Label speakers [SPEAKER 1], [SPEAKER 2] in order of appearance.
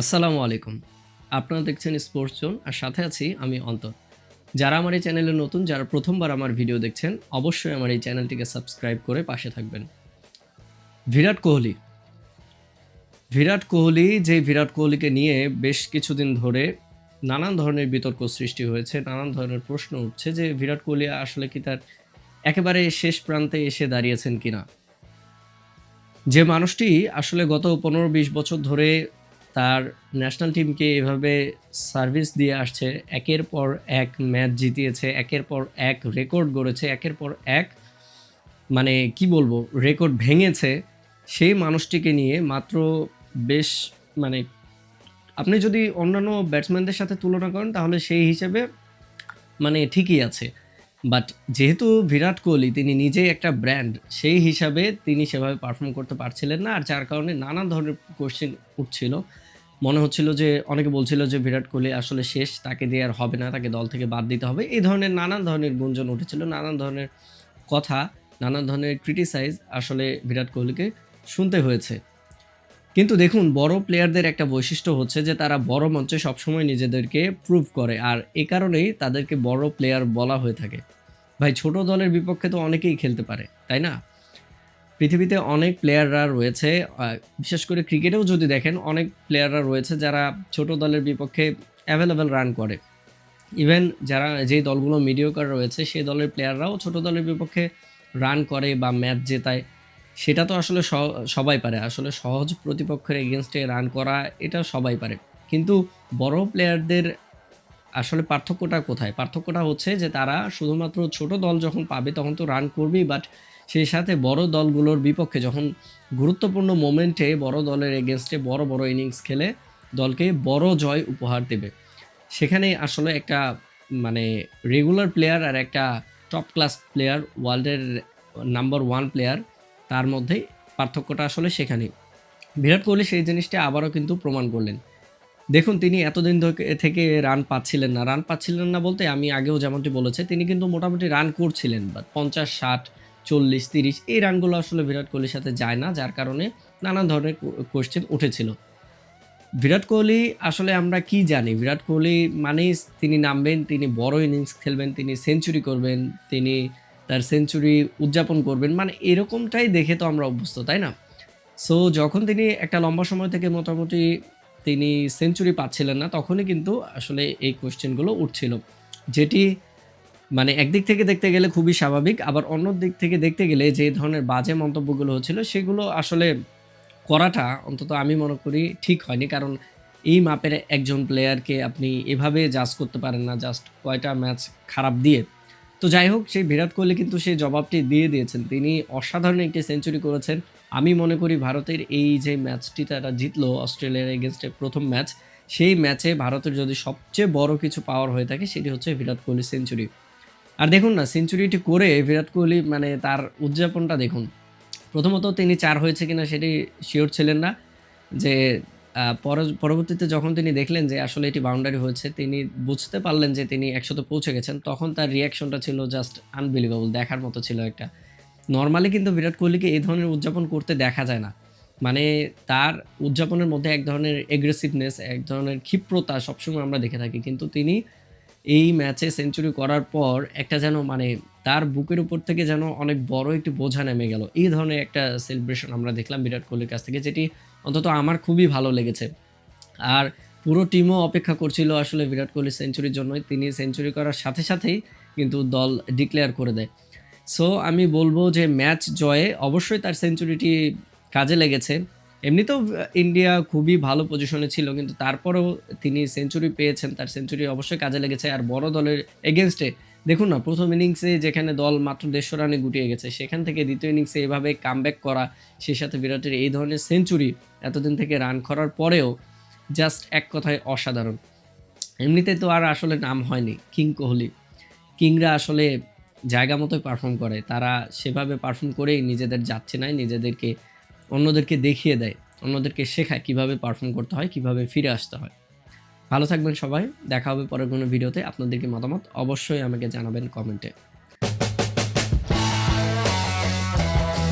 [SPEAKER 1] আসসালামু আলাইকুম। আপনারা দেখছেন স্পোর্টস জোন, আর সাথে আছি আমি অন্তর। যারা আমার এই চ্যানেলে নতুন, যারা প্রথমবার আমার ভিডিও দেখছেন, অবশ্যই আমার এই চ্যানেলটিকে সাবস্ক্রাইব করে পাশে থাকবেন। বিরাট কোহলি। বিরাট কোহলি যে বিরাট কোহলিকে নিয়ে বেশ কিছুদিন ধরে নানান ধরনের বিতর্ক সৃষ্টি হয়েছে, নানান ধরনের প্রশ্ন উঠছে যে বিরাট কোহলি আসলে কি তার একেবারে শেষ প্রান্তে এসে দাঁড়িয়েছেন কিনা। যে মানুষটি আসলে গত পনেরো বিশ বছর ধরে তার ন্যাশনাল টিমকে এভাবে সার্ভিস দিয়ে আসছে, একের পর এক ম্যাচ জিতিয়েছে, একের পর এক রেকর্ড গড়েছে, একের পর এক মানে কি বলব রেকর্ড ভেঙেছে, সেই মানুষটিকে নিয়ে মাত্র বেশ মানে আপনি যদি অন্যান্য ব্যাটসম্যানদের সাথে তুলনা করেন, তাহলে সেই হিসেবে মানে ঠিকই আছে। বাট যেহেতু বিরাট কোহলি, তিনি নিজেই একটা ব্র্যান্ড সেই হিসাবে তিনি সেভাবে পারফর্ম করতে পারছিলেন না, আর যার কারণে নানান ধরনের কোশ্চেন উঠছিল। মনে হচ্ছিল যে, অনেকে বলছিল যে, বিরাট কোহলি আসলে শেষ, তাকে দিয়ে আর হবে না, তাকে দল থেকে বাদ দিতে হবে। এই ধরনের নানান ধরনের গুঞ্জন উঠেছিল, নানান ধরনের কথা, নানান ধরনের ক্রিটিসাইজ আসলে বিরাট কোহলিকে শুনতে হয়েছে। কিন্তু দেখুন, বড় প্লেয়ারদের একটা বৈশিষ্ট্য হচ্ছে যে, তারা বড় মঞ্চে সবসময় নিজেদেরকে প্রুভ করে। আর এ কারণেই তাদেরকে বড় প্লেয়ার বলা হয়ে থাকে। ভাই, ছোট দলের বিপক্ষে তো অনেকেই খেলতে পারে, তাই না? পৃথিবীতে অনেক প্লেয়াররা রয়েছে বিশেষ করে ক্রিকেটেও যদি দেখেন, অনেক প্লেয়াররা রয়েছে যারা ছোট দলের বিপক্ষে অ্যাভেলেবেল রান করে। ইভেন যারা যেই দলগুলো মিডিওকার রয়েছে, সেই দলের প্লেয়াররাও ছোট দলের বিপক্ষে রান করে বা ম্যাচ জেতায়। সেটা তো আসলে সবাই পারে। আসলে সহজ প্রতিপক্ষের এগেনস্টে রান করা, এটা সবাই পারে। কিন্তু বড় প্লেয়ারদের আসলে পার্থক্যটা কোথায়? পার্থক্যটা হচ্ছে যে তারা শুধুমাত্র ছোট দল যখন পাবে, তখন তো রান করবেই বাট সেই সাথে বড় দলগুলোর বিপক্ষে যখন গুরুত্বপূর্ণ মোমেন্টে বড় দলের এগেনস্টে বড় বড় ইনিংস খেলে দলকে বড় জয় উপহার দেবে। সেখানে আসলে একটা মানে রেগুলার প্লেয়ার আর একটা টপ ক্লাস প্লেয়ার ওয়ার্ল্ডের নাম্বার ওয়ান প্লেয়ার তার মধ্যে পার্থক্যটা আসলে সেখানে। বিরাট কোহলি সেই জিনিসটা আবারও কিন্তু প্রমাণ করলেন। দেখুন, তিনি এতদিন থেকে রান পাচ্ছিলেন না। রান পাচ্ছিলেন না বলতে আমি আগেও যেমনটি বলেছি, তিনি কিন্তু মোটামুটি রান করছিলেন বাট পঞ্চাশ, ষাট চল্লিশ, তিরিশ, এই রানগুলো আসলে বিরাট কোহলির সাথে যায় না, যার কারণে নানান ধরনের কোশ্চেন উঠেছিল। বিরাট কোহলি আসলে আমরা কি জানি? বিরাট কোহলি মানেই তিনি নামবেন, তিনি বড় ইনিংস খেলবেন, তিনি সেঞ্চুরি করবেন, তিনি তার সেঞ্চুরি উদযাপন করবেন মানে এরকমটাই দেখে তো আমরা অভ্যস্ত, তাই না? সো যখন তিনি একটা লম্বা সময় থেকে মোটামুটি তিনি সেঞ্চুরি পাচ্ছিলেন না, তখনই কিন্তু আসলে এই কোশ্চেনগুলো উঠছিল। যেটি মানে একদিক থেকে দেখতে গেলে খুবই স্বাভাবিক, আবার অন্য দিক থেকে দেখতে গেলে যে ধরনের বাজে মন্তব্যগুলো হচ্ছিল, সেগুলো আসলে করাটা অন্তত আমি মনে করি ঠিক হয়নি। কারণ এই মাপের একজন প্লেয়ারকে আপনি এভাবে জাজ করতে পারেন না জাস্ট কয়টা ম্যাচ খারাপ দিয়ে। তো যাই হোক, সেই বিরাট কোহলি কিন্তু সেই জবাবটি দিয়ে দিয়েছেন। তিনি অসাধারণ একটি সেঞ্চুরি করেছেন। আমি মনে করি ভারতের এই যে ম্যাচটি তারা জিতলো অস্ট্রেলিয়ার এগেনস্টে প্রথম ম্যাচ সেই ম্যাচে ভারতের যদি সবচেয়ে বড় কিছু পাওয়ার হয়ে থাকে, সেটি হচ্ছে বিরাট কোহলি সেঞ্চুরি আর দেখুন না সেঞ্চুরিটি করে বিরাট কোহলি মানে তার উদযাপনটা দেখুন। প্রথমত তিনি চার হয়েছে কিনা সেটি শিওর ছিলেন না যে পরবর্তীতে যখন তিনি দেখলেন যে আসলে এটি বাউন্ডারি হয়েছে, তিনি বুঝতে পারলেন যে তিনি একশোতে পৌঁছে গেছেন, তখন তার রিয়াকশনটা ছিল জাস্ট আনবিলিভেবল দেখার মতো ছিল একটা। নর্মালি কিন্তু বিরাট কোহলিকে এই ধরনের উদযাপন করতে দেখা যায় না। মানে তার উদযাপনের মধ্যে এক ধরনের এগ্রেসিভনেস এক ধরনের ক্ষিপ্রতা সবসময় আমরা দেখে থাকি। কিন্তু তিনি এই ম্যাচে সেঞ্চুরি করার পর একটা যেন মানে তার বুকের উপর থেকে যেন অনেক বড় একটি বোঝা নেমে গেল। এই ধরনের একটা সেলিব্রেশন আমরা দেখলাম বিরাট কোহলির কাছ থেকে, যেটি অন্তত আমার খুবই ভালো লেগেছে। আর পুরো টিমও অপেক্ষা করছিল আসলে বিরাট কোহলি সেঞ্চুরির জন্যই। তিনি সেঞ্চুরি করার সাথে সাথেই কিন্তু দল ডিক্লেয়ার করে দেয়। সো আমি বলব যে ম্যাচ জয়ে অবশ্যই তার সেঞ্চুরিটি কাজে লেগেছে। এমনিতেও ইন্ডিয়া খুবই ভালো পজিশনে ছিল, কিন্তু তারপরেও তিনি সেঞ্চুরি পেয়েছেন, তার সেঞ্চুরি অবশ্যই কাজে লেগেছে। আর বড় দলের এগেনস্টে দেখুন না, প্রথম ইনিংসে যেখানে দল মাত্র দেড়শো রানে গুটিয়ে গেছে, সেখান থেকে দ্বিতীয় ইনিংসে এভাবে কামব্যাক করা, সেই সাথে বিরাটের এই ধরনের সেঞ্চুরি এতদিন থেকে রান করার পরেও জাস্ট এক কথায় অসাধারণ। এমনিতে তো আর আসলে নাম হয়নি কিং কোহলি কিংরা আসলে জায়গা মতোই পারফর্ম করে, তারা সেভাবে পারফর্ম করেই নিজেদের যাচ্ছে না নিজেদেরকে অন্যদেরকে দেখিয়ে দেয়, অন্যদেরকে শেখায় কীভাবে পারফর্ম করতে হয়, কীভাবে ফিরে আসতে হয়। ভালো থাকবেন সবাই, দেখা হবে পরের কোনো ভিডিওতে আপনাদেরকে মতামত অবশ্যই আমাকে জানাবেন কমেন্টে